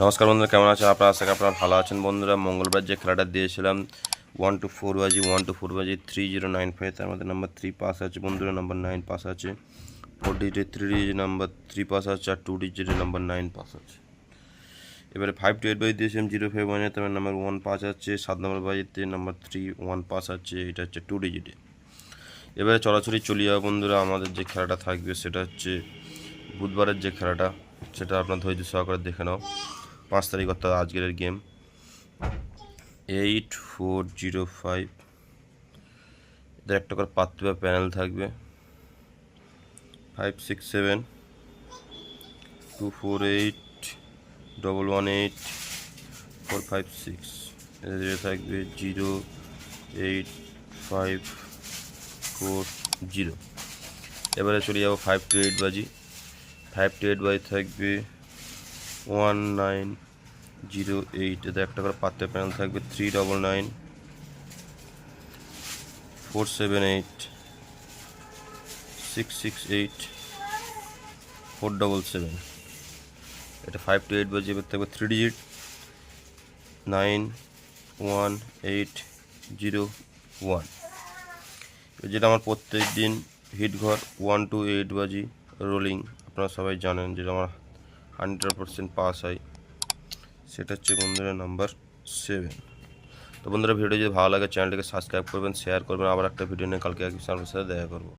নমস্কার বন্ধুরা, কেমন আছেন? আপনারা আশা করি আপনারা ভালো আছেন। বন্ধুরা, মঙ্গলবার যে খেলাটা দিয়েছিলাম ওয়ান টু ফোর বাজি ওয়ান টু ফোর বাজি থ্রি জিরো নাইন ফাইভ তার মধ্যে নাম্বার থ্রি পাস আছে। বন্ধুরা নাম্বার নাইন পাস আছে। ফোর ডিজিটের three digit number three pass আছে, আর টু ডিজিটের নাম্বার নাইন পাস আছে। এবারে ফাইভ টু এইট বাজি দিয়েছিলাম জিরো ফাইভ ওয়ানে তার নাম্বার ওয়ান পাস আছে, সাত নম্বর বাজিতে নাম্বার থ্রি ওয়ান পাস আছে, এটা হচ্ছে টু ডিজিটে এবারে চলাচলি চলে যাওয়া বন্ধুরা, আমাদের যে খেলাটা থাকবে, সেটা হচ্ছে বুধবারের যে খেলাটা, সেটা আপনার ধৈর্য সহকারে দেখে নাও। পাঁচ তারিখ অর্থাৎ আজকের game eight four zero five এদের একটা করে পাত্র বা প্যানেল থাকবে five six seven two four eight double one eight four five six এদের থাকবে zero eight five four zero এবারে চলে যাব ফাইভ টু এইট বাজি। ফাইভ টু এইট বাজি থাকবে ওয়ান নাইন জিরো এইট, এতে একটা করে পাত্রের প্যানেল থাকবে three double nine four seven eight six six eight four double seven এটা ফাইভ টু এইট বাজে এবার থাকবে three digit nine one eight zero one যেটা আমার প্রত্যেক দিন হিট ঘর ওয়ান টু এইট বাজি রোলিং আপনারা সবাই জানেন যেটা আমার হান্ড্রেড পারসেন্ট পাস হয়। সেটা হচ্ছে বন্ধুরা নাম্বার সেভেন তো বন্ধুরা ভিডিও যদি ভালো লাগে চ্যানেলটিকে সাবস্ক্রাইব করবেন শেয়ার করবেন। আবার একটা ভিডিও নিয়ে কালকে এক আপনার সাথে দেখা করব।